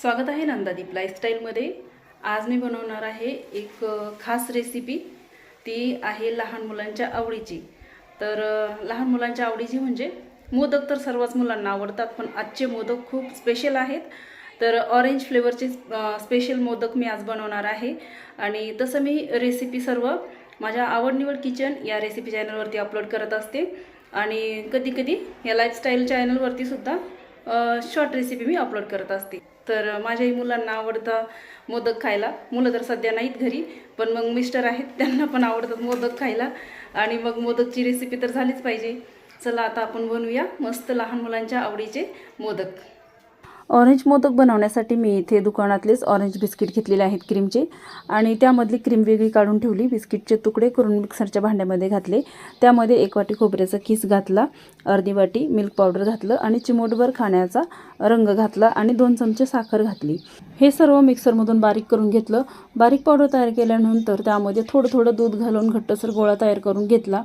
स्वागत आहे नंदादीप लाईफस्टाईलमध्ये आज मी बनवणार आहे एक खास रेसिपी ती आहे लहान मुलांच्या आवडीची. तर लहान मुलांच्या आवडीची म्हणजे मोदक तर सर्वच मुलांना आवडतात पण आजचे मोदक खूप स्पेशल आहेत. तर ऑरेंज फ्लेवरचे स्पेशल मोदक मी आज बनवणार आहे. आणि तसं मी रेसिपी सर्व माझ्या आवडनिवड किचन या रेसिपी चॅनलवरती अपलोड करत असते. आणि कधी कधी या लाईफस्टाईल चॅनलवरतीसुद्धा शॉर्ट रेसिपी मी अपलोड करत असते. तर माझ्याही मुलांना आवडतं मोदक खायला. मुलं तर सध्या नाहीत घरी पण मग मिस्टर आहेत त्यांना पण आवडतात मोदक खायला. आणि मग मोदकची रेसिपी तर झालीच पाहिजे. चला आता आपण बनवूया मस्त लहान मुलांच्या आवडीचे मोदक. ऑरेंज मोदक बनवण्यासाठी मी इथे दुकानातलेच ऑरेंज बिस्किट घेतलेले आहेत क्रीमचे. आणि त्यामधली क्रीम वेगळी काढून ठेवली. बिस्किटचे तुकडे करून मिक्सरच्या भांड्यामध्ये घातले. त्यामध्ये एक वाटी खोबऱ्याचा खीस घातला. अर्धी वाटी मिल्क पावडर घातलं. आणि चिमोटभर खाण्याचा रंग घातला. आणि दोन चमचे साखर घातली. हे सर्व मिक्सरमधून बारीक करून घेतलं. बारीक पावडर तयार केल्यानंतर त्यामध्ये थोडं थोडं दूध घालून घट्टसर गोळा तयार करून घेतला.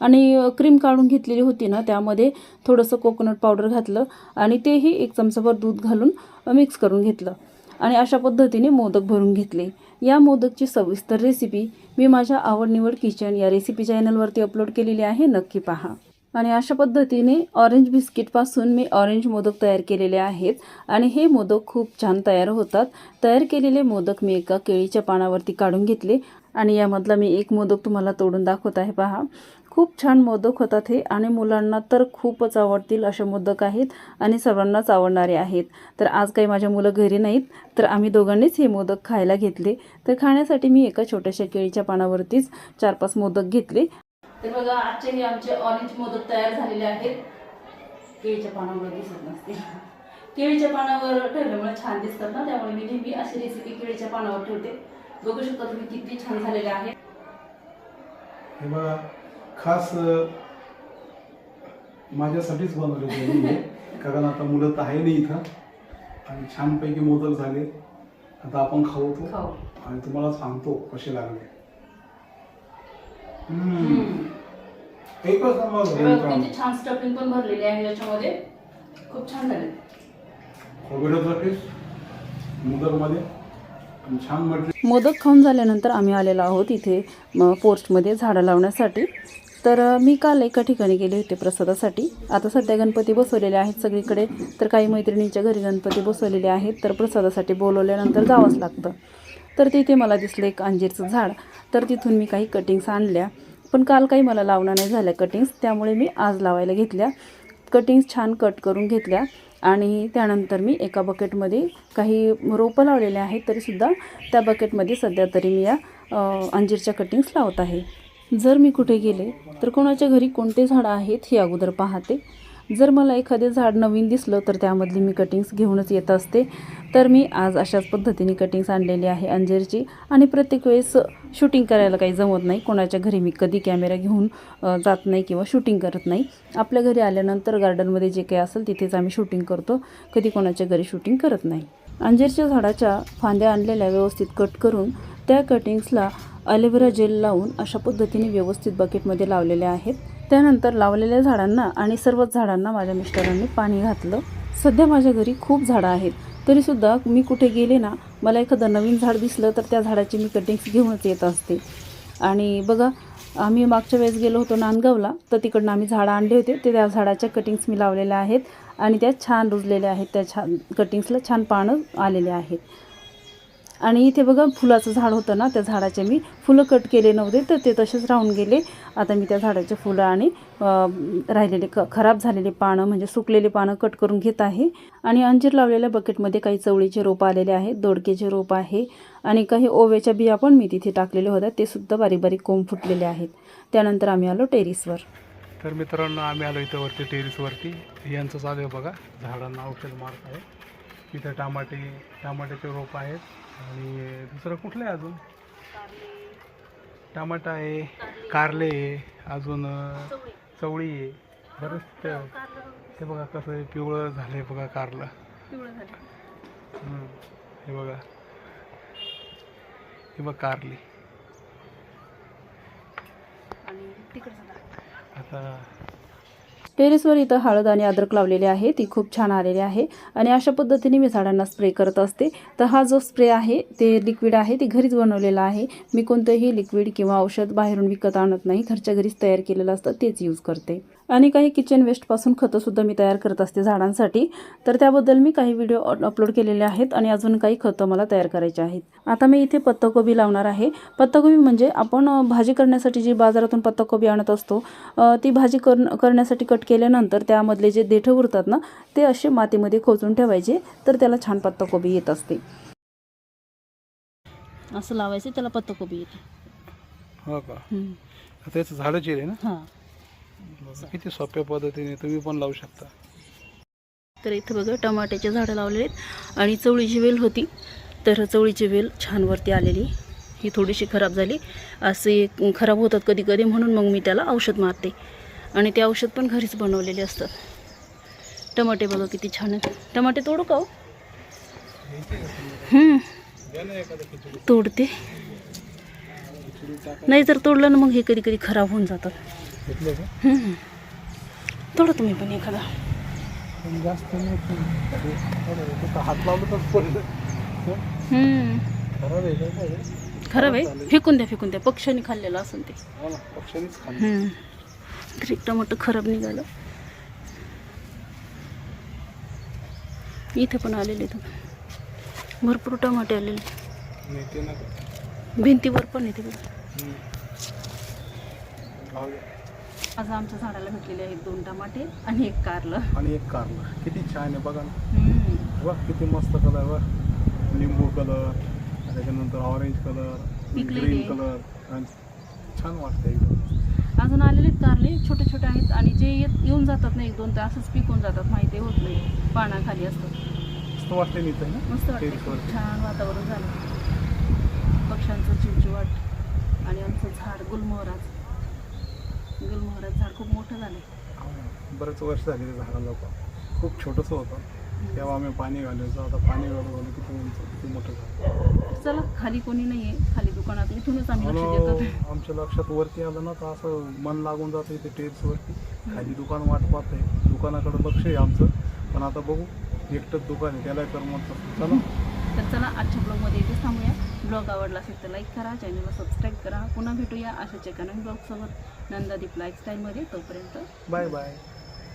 आणि क्रीम काढून घेतलेली होती ना त्यामध्ये थोडंसं कोकोनट पावडर घातलं आणि तेही एक चमचाभर दूध घालून मिक्स करून घेतलं. आणि अशा पद्धतीने मोदक भरून घेतले. या मोदकची सविस्तर रेसिपी मी माझ्या आवडनिवड किचन या रेसिपी चॅनलवरती अपलोड केलेली आहे नक्की पहा. आणि अशा पद्धतीने ऑरेंज बिस्किटपासून मी ऑरेंज मोदक तयार केलेले आहेत आणि हे मोदक खूप छान तयार होतात. तयार केलेले मोदक मी एका केळीच्या पानावरती काढून घेतले आणि यामधला मी एक मोदक तुम्हाला तोडून दाखवत आहे पहा. खूप छान मोदक होतात हे आणि मुलांना तर खूपच आवडतील असे मोदक आहेत आणि सर्वांनाच आवडणारे आहेत. तर आज काही माझ्या मुलं घरी नाहीत तर आम्ही दोघांनीच हे मोदक खायला घेतले. तर खाण्यासाठी मी एका छोट्याशा केळीच्या पानावरतीच चार पाच मोदक घेतले. तर बघा आजचे हे आमचे ऑरेंज मोदक तयार झालेले आहेत. केळीच्या पानावर दिसत नसते. केळीच्या पानावर ठेवल्यामुळे छान दिसतात ना त्यामुळे मी नेहमी अशी रेसिपी केळीच्या पानावर ठेवते. बघू शकता तुम्ही किती छान झालेले आहेत हे बघा खास माझ्यासाठीच बनवलेलं आहे हे. कारण आता मुलं तर आहे नाही इथं. आणि छानपैकी मोदक झाले. आता आपण खाऊ तो. खाऊ. आणि तुम्हाला सांगतो कसे लागले. एकच नंबर छान स्टफिंग पण भरलेली आहे याच्यामध्ये. खूप छान झाले. खोबऱ्याचा मोदकमध्ये. मटेरियल मोदक खाऊन झाल्यानंतर आम्ही आलेलो आहोत इथे पोस्टमध्ये झाडं लावण्यासाठी. तर मी काल एका ठिकाणी गेले होते प्रसादासाठी. आता सध्या गणपती बसवलेले आहेत सगळीकडे. तर काही मैत्रिणींच्या घरी गणपती बसवलेले आहेत तर प्रसादासाठी बोलवल्यानंतर जावंच लागतं. तर तिथे मला दिसलं एक अंजीरचं झाड. तर तिथून मी काही कटिंग्स आणल्या. पण काल काही मला लावणं नाही झाल्या कटिंग्स त्यामुळे मी आज लावायला घेतल्या. कटिंग्स छान कट करून घेतल्या. आणि त्यानंतर मी एका बकेटमध्ये काही रोपं लावलेले आहेत तरीसुद्धा त्या बकेटमध्ये सध्या तरी मी या अंजीरच्या कटिंग्स लावत आहे. जर मी कुठे गेले तर कोणाच्या घरी कोणते झाडं आहेत हे अगोदर पाहते. जर मला एखादे झाड नवीन दिसलं तर त्यामधली मी कटिंग्स घेऊनच येत असते. तर मी आज अशाच पद्धतीने कटिंग्स आणलेली आहे अंजीरची. आणि प्रत्येक वेळेस शूटिंग करायला काही जमत नाही. कोणाच्या घरी मी कधी कॅमेरा घेऊन जात नाही किंवा शूटिंग करत नाही. आपल्या घरी आल्यानंतर गार्डनमध्ये जे काही असेल तिथेच आम्ही शूटिंग करतो. कधी कोणाच्या घरी शूटिंग करत नाही. अंजीरच्या झाडाच्या फांद्या आणलेल्या व्यवस्थित कट करून त्या कटिंग्सला अलोवेरा जेल लावून अशा पद्धतीने व्यवस्थित बकेटमध्ये लावलेल्या आहेत. त्यानंतर लावलेल्या झाडांना आणि सर्वच झाडांना माझ्या मिस्टरांनी पाणी घातलं. सध्या माझ्या घरी खूप झाडं आहेत. तरीसुद्धा मी कुठे गेले ना मला एखादं नवीन झाड दिसलं तर त्या झाडाची मी कटिंग्स घेऊनच येत असते. आणि बघा आम्ही मागच्या वेळेस गेलो होतो नांदगावला तर तिकडनं आम्ही झाडं आणले होते. ते त्या झाडाच्या कटिंग्स मी लावलेल्या आहेत आणि त्या छान रुजलेल्या आहेत. त्या छान कटिंग्सला छान पानं आलेले आहेत. आणि इथे बघा फुलाचं झाड होतं ना त्या झाडाचे मी फुलं कट केले नव्हते तर ते तसेच राहून गेले. आता मी त्या झाडाचे फुलं आणि राहिलेले ख खराब झालेले पानं म्हणजे सुकलेले पानं कट करून घेत आहे. आणि अंजीर लावलेल्या बकेटमध्ये काही चवळीचे रोपं आलेले आहेत दोडकेचे रोप आहे. आणि काही ओव्याच्या बिया पण मी तिथे टाकलेल्या होत्या ते सुद्धा बारीक बारीक कोंब फुटलेले आहेत. त्यानंतर आम्ही आलो टेरिसवर. तर मित्रांनो आम्ही आलो इथं वरती टेरिसवरती. यांचं चालू आहे बघा झाडांना औषध मारत आहे इथं टमाटे टमाट्याचे रोप आहेत. आणि दुसरं कुठलं आहे अजून? टमाटा आहे कारले. आहे अजून चवळी. आहे. बरंच ते- हे बघा कसं आहे, पिवळं झालं आहे बघा कारलं. हम्म, हे बघा. हे बघ कारली. आणि आता टेरेसवर इथं हळद आणि अद्रक लावलेली आहे. ती खूप छान आलेली आहे. आणि अशा पद्धतीने मी झाडांना स्प्रे करत असते. तर हा जो स्प्रे आहे ते लिक्विड आहे ते घरीच बनवलेला आहे. मी कोणतंही लिक्विड किंवा औषध बाहेरून विकत आणत नाही. घरच्या घरीच तयार केलेलं असतं तेच यूज करते. आणि काही किचन वेस्टपासून खतंसुद्धा मी तयार करत असते झाडांसाठी. तर त्याबद्दल मी काही व्हिडिओ अपलोड केलेले आहेत आणि अजून काही खतं मला तयार करायचे आहेत. आता मी इथे पत्ताकोबी लावणार आहे. पत्ताकोबी म्हणजे आपण भाजी करण्यासाठी जी बाजारातून पत्ताकोबी आणत असतो ती भाजी कर करण्यासाठी कट केल्यानंतर त्यामधले जे देठं उरतात ना ते असे मातीमध्ये खोचून ठेवायचे तर त्याला छान पत्ताकोबी येत असते. असं लावायचं त्याला पत्ताकोबी येते. हो का? आता याचं झाडच आहे ना? हां. किती सोप्या पद्धतीने तुम्ही पण लावू शकता. तर इथं बघा टमाट्याचे झाडं लावलेले आहेत. आणि चवळीची वेल होती. तर चवळीची वेल छान वरती आलेली. ही थोडीशी खराब झाली. असे खराब होतात कधी कधी म्हणून मग मी त्याला औषध मारते. आणि ते औषध पण घरीच बनवलेले असतात टमाटे बघा किती छान आहेत. टमाटे तोडू का हो? तोडते. नाही जर तोडलं ना मग हे कधी कधी खराब होऊन जातात हम्म. तोडा तुम्ही पण एखादा जास्त नाही पण ते थोडं आहे. फक्त हात लावलं तर पडलं हं? हम्म. खराब आहे का काय आहे? खराब आहे फेकून द्या फेकून द्या पक्ष्यांनी खाल्लेलं असं ते हो ना पक्ष्यांनीच खाल्लं हम्म. तर एक टमाटर खराब निघालं इथे पण आलेले इथं भरपूर टमाटे आलेले नाही ते नका भिंतीवर पण येते बघा द्या. आज आमच्या झाडाला भेटलेले आहेत दोन टमाटे आणि एक कारलं. आणि एक कारला. किती छान आहे बघा ना. वा किती मस्त कलर वा. लिंबू कलर त्याच्यानंतर ऑरेंज कलर पिकलेले. ग्रीन कलर आणि छान वाटतं एकदम. अजून आलेले कारले छोटे छोटे आहेत आणि जे येत येऊन जातात ना एक दोन ते असंच पिकून जातात माहिती होत नाही. पानाखाली असतात. मस्त वाटतं मी ना? मस्त वाटते. छान वातावरण झालं. पक्ष्यांचं चिवचिवाट आणि आमचं झाड गुलमोहराज गुलमोहराज झाड खूप मोठं झालं. बरेच वर्ष झाले ते झाडाला पण खूप छोटंसं होतं. तेव्हा आम्ही पाणी घालायचो. आता पाणी घालून घालून किती उंच किती मोठं झालं. चला खाली कोणी नाही आहे खाली दुकानात इथूनच आम्ही लक्ष म्हणून आमच्या लक्षात वरती आलं ना तर असं मन लागून जातं इथे टेरेसवरती खाली दुकान वाट पाहत आहे दुकानाकडे लक्ष आहे आमचं. पण आता बघू एकटंच दुकान आहे. त्याला कर म्हणतात चला. तर चला आजच्या ब्लॉगमध्ये इथेच थांबूया. ब्लॉग आवडला असेल तर लाईक करा चॅनलला सबस्क्राईब करा. पुन्हा भेटूया अशाच्या एका नवीन ब्लॉगसोबत. नंदादीप लाईफस्टाईलमध्ये तोपर्यंत बाय बाय